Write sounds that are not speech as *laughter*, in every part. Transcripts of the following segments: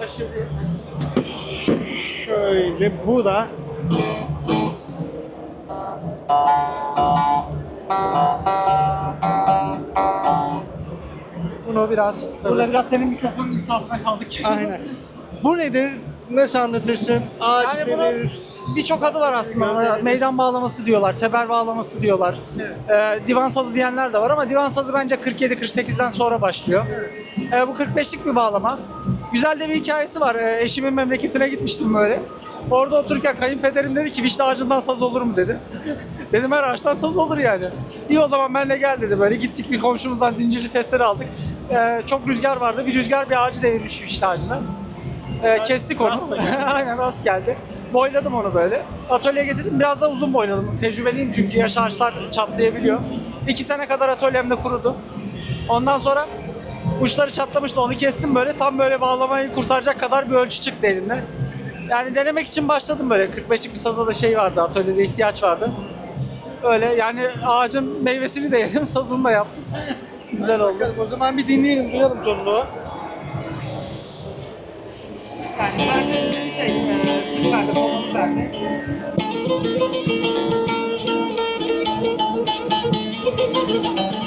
Aşırı. Şöyle bu da bunu biraz Burada biraz senin mikrofonun insafına kaldık. aynen. Bu nedir? Nasıl anlatırsın? Ağaç Yani nedir? birçok adı var aslında. Meydan bağlaması diyorlar, teber bağlaması diyorlar. Ee, divan sazı diyenler de var ama divan sazı bence 47-48'den sonra başlıyor. Ee, bu 45'lik bir bağlama. Güzel de bir hikayesi var. Ee, eşimin memleketine gitmiştim böyle. Orada otururken kayınpederim dedi ki vişne ağacından saz olur mu dedi. *laughs* Dedim her ağaçtan saz olur yani. İyi o zaman benle gel dedi böyle. Gittik bir komşumuzdan zincirli testleri aldık. Ee, çok rüzgar vardı. Bir rüzgar bir ağacı devirmiş vişne ağacına. Ee, kestik onu. *laughs* Aynen rast geldi. Boyladım onu böyle. Atölyeye getirdim. Biraz da uzun boyladım. Tecrübeliyim çünkü yaş ağaçlar çatlayabiliyor. İki sene kadar atölyemde kurudu. Ondan sonra uçları çatlamıştı. Onu kestim böyle. Tam böyle bağlamayı kurtaracak kadar bir ölçü çıktı elimde. Yani denemek için başladım böyle. 45'lik bir saza da şey vardı. Atölyede ihtiyaç vardı. Öyle yani ağacın meyvesini de yedim. *laughs* Sazını da yaptım. Güzel oldu. Bakalım o zaman bir dinleyelim, duyalım tonunu. Yani perde şey, e, sık perde, kolonu perde. Hadi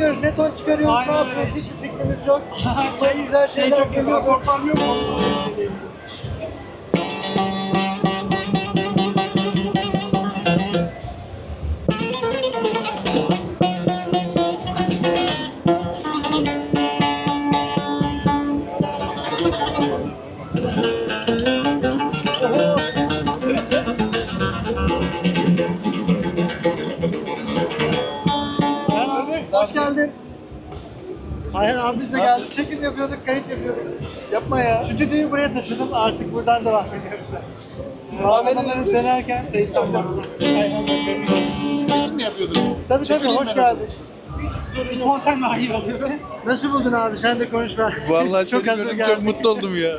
Hiç duymuyoruz ne ton çıkarıyor, Aynen ne öyle. Hiç fikrimiz yok. *laughs* şey, güzel şey çok akortlar yok mu? Çekim yapıyorduk, kayıt yapıyorduk. Yapma ya. Stüdyoyu buraya taşıdım, artık buradan devam ediyorum sen. Bağlamaları denerken... Ayhan abi. Çekim mi yapıyordun? Tabii tabii, hoş geldin. Spontan mahir oluyor. Nasıl buldun abi? Sen de konuş ben. Vallahi *laughs* çok çok, hazır çok geldik. mutlu oldum ya.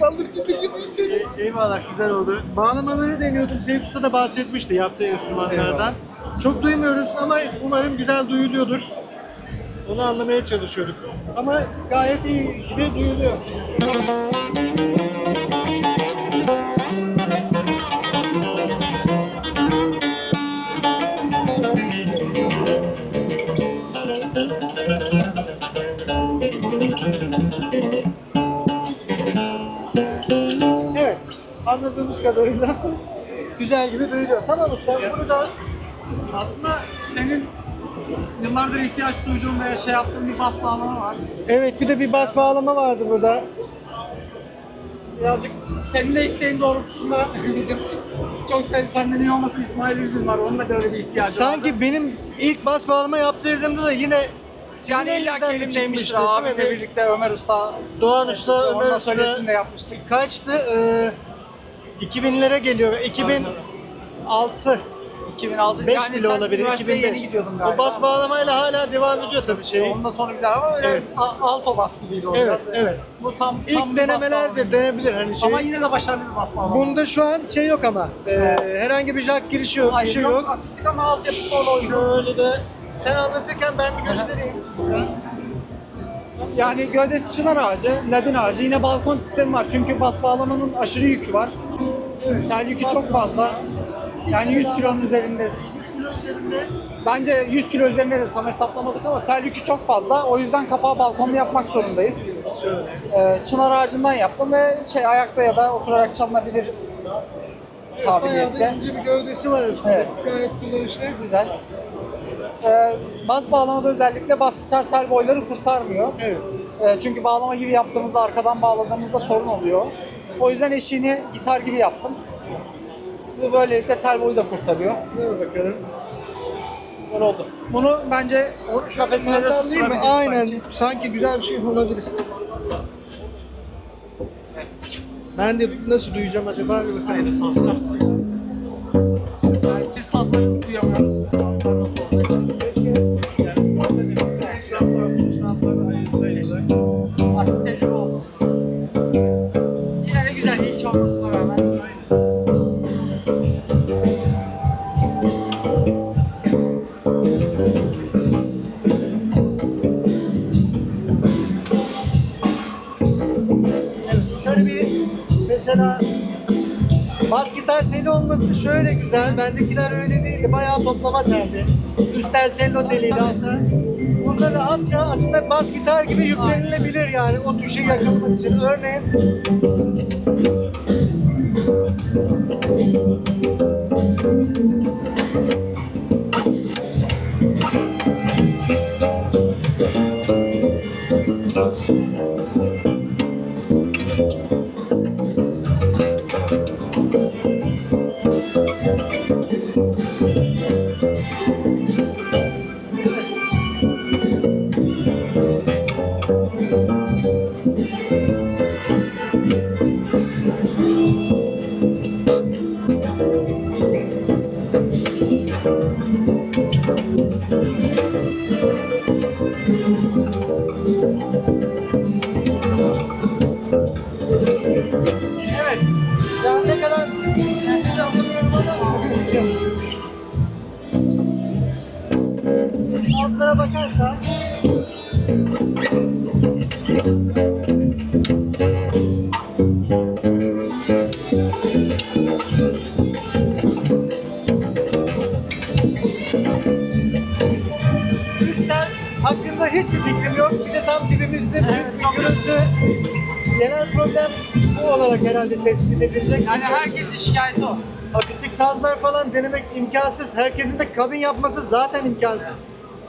Kaldır gidir gidir içeri. Eyvallah güzel oldu. Bağlamaları deniyordum. Seyit Usta da bahsetmişti yaptığı enstrümanlardan. Çok duymuyoruz ama umarım güzel duyuluyordur. Onu anlamaya çalışıyorduk. Ama gayet iyi gibi duyuluyor. Evet, anladığımız kadarıyla *laughs* güzel gibi duyuluyor. Tamam usta, bunu da Aslında yıllardır ihtiyaç duyduğun veya şey yaptığın bir bas bağlama var. Evet, bir de bir bas bağlama vardı burada. Birazcık senin de isteğin doğrultusunda *laughs* bizim çok sen, senden iyi olmasın İsmail Ülgün var. Onun da böyle bir ihtiyacı var. Sanki benim ilk bas bağlama yaptırdığımda da yine yani illa ki çıkmıştı, abimle birlikte Ömer Usta. Doğan Usta, Ömer Usta atölyesinde yapmıştık. kaçtı? Ee, 2000'lere geliyor. 2006, 2006 5 yani bile sen olabilir. üniversiteye 2005. yeni gidiyordun galiba. O bas bağlamayla hala devam ediyor tabii şey. Onun da tonu güzel ama öyle Evet. a- alto bas gibiydi o Evet, biraz. evet. Bu tam tam İlk bir bas denemeler de denebilir hani şey. Ama yine de başarılı bir bas bağlama. Bunda şu an şey yok ama. ee, herhangi bir jack girişi yok, bir Hayır, şey yok. yok. Akustik ama altyapı solo uygun. Şöyle de sen anlatırken ben bir göstereyim. Yani gövdesi çınar ağacı, ladin ağacı, yine balkon sistemi var. Çünkü bas bağlamanın aşırı yükü var. Tel yükü çok fazla. Yani 100 kilonun üzerinde. 100 kilo üzerinde. Bence 100 kilo üzerinde de tam hesaplamadık ama tel yükü çok fazla. O yüzden kapağı balkonlu yapmak zorundayız. Ee, çınar ağacından yaptım ve şey ayakta ya da oturarak çalınabilir Bayağı da kabiliyette. ince bir gövdesi var aslında. Evet. Gayet kullanışlı. Güzel. Ee, bas bağlamada özellikle bas gitar tel boyları kurtarmıyor. Evet. Ee, çünkü bağlama gibi yaptığımızda arkadan bağladığımızda sorun oluyor. O yüzden eşiğini gitar gibi yaptım. Bu böylelikle tel boyu da kurtarıyor. Dur bakalım. Güzel oldu. Bunu bence kafesine de Sandal değil mi? tutturabiliriz Aynen. sanki. Sanki güzel bir şey olabilir. Ben de nasıl duyacağım acaba bir bakayım. Yani siz sazları duyamıyoruz. Mesela bas gitar teli olması şöyle güzel. Bendekiler öyle değildi. Bayağı toplama teldi. Üst tel cello teliydi hatta. Bunda rahatça aslında bas gitar gibi yüklenilebilir yani o tuşa yakınmak için. Örneğin 嗯 Üstten hakkında hiçbir fikrim yok. Bir de tam dibimizde büyük bir gürültü. Genel problem bu olarak herhalde tespit edilecek. Yani Çünkü herkesin şikayeti o. akustik sazlar falan denemek imkansız. Herkesin de kabin yapması zaten imkansız.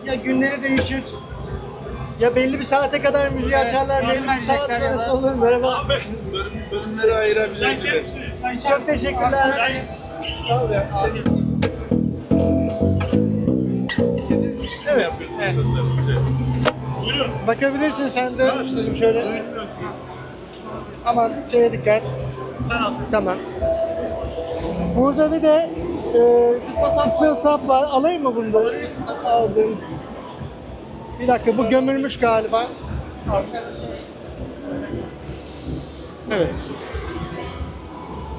Ya günleri değişir. Ya belli bir saate kadar müziği Evet, açarlar, belli bir saat ya sonrası olur. Merhaba. Bölüm, bölümleri ayırabiliriz. Çok teşekkürler. Sağ ol ya. Şey- mi yapıyorsunuz? Evet. Buyurun. Bakabilirsin sen de ustacığım şöyle. Aman şeye dikkat. Sen alsın. Tamam. Burada bir de e, kısıl sap var. Alayım mı bunu da? Aldım. Bir dakika bu gömülmüş galiba. Evet.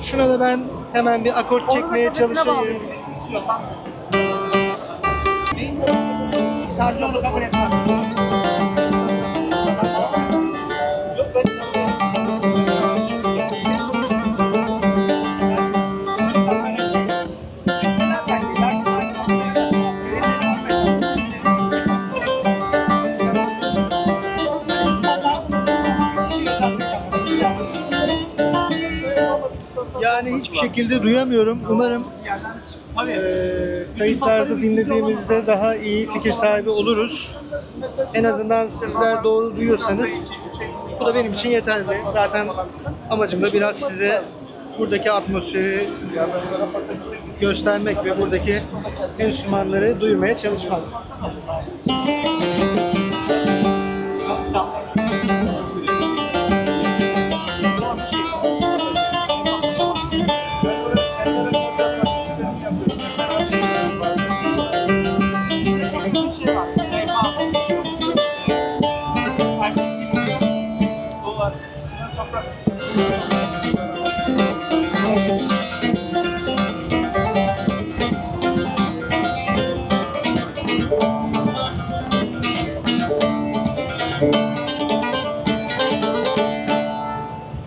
Şuna da ben hemen bir akort çekmeye çalışayım. İstiyorsan. Sadece onu kabul etmez. Yani hiçbir şekilde duyamıyorum. Umarım Tabii. Eee, kayıtlarda dinlediğimizde daha iyi fikir sahibi oluruz. En azından sizler doğru duyuyorsanız bu da benim için yeterli. Zaten amacım da biraz size buradaki atmosferi göstermek ve buradaki enstrümanları duymaya çalışmak.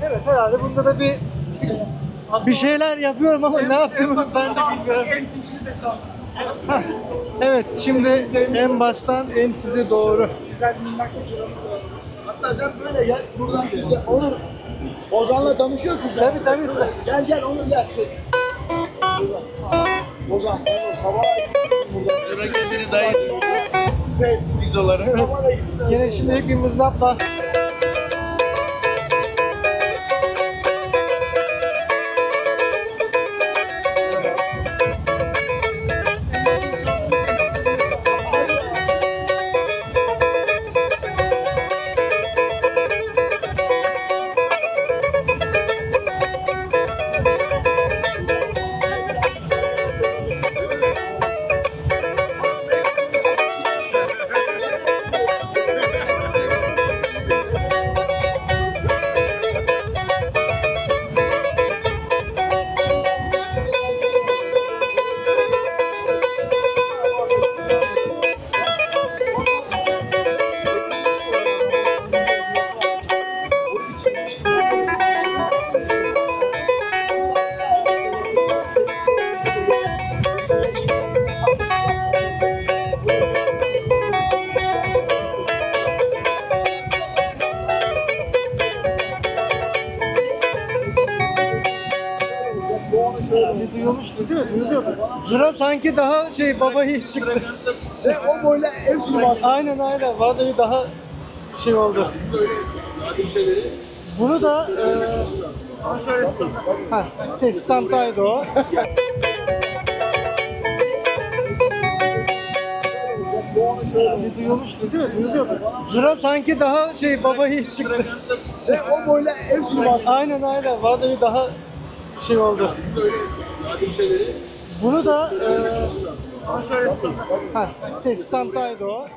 Evet herhalde bunda da bir bir şeyler yapıyorum ama ne yaptığımı ben de bilmiyorum. Evet şimdi en baştan en tize doğru. Güzel minnak bir. Hatta sen böyle gel buradan işte Onur Ozan'la tanışıyorsun sen. Tabii tabii. Gel gel Onur gel. Ozan. Ozan. Hava burada. Hareketleri dayı Ses, diz olarak. Yine şimdi bir mızrapla duyulmuştu değil mi? Duyuluyor mu? Cura sanki daha şey baba yiğit çıktı. Ve o böyle hepsini bastı. aynen aynen. Vallahi daha şey oldu. Bunu da eee ha, şey standdaydı o. bir duyulmuştu değil mi? Duyuluyor mu? Cura sanki daha şey baba yiğit çıktı. Ve o böyle hepsini bastı. aynen aynen. Vallahi daha şey oldu. Bunu da eee ha, şey standdaydı o.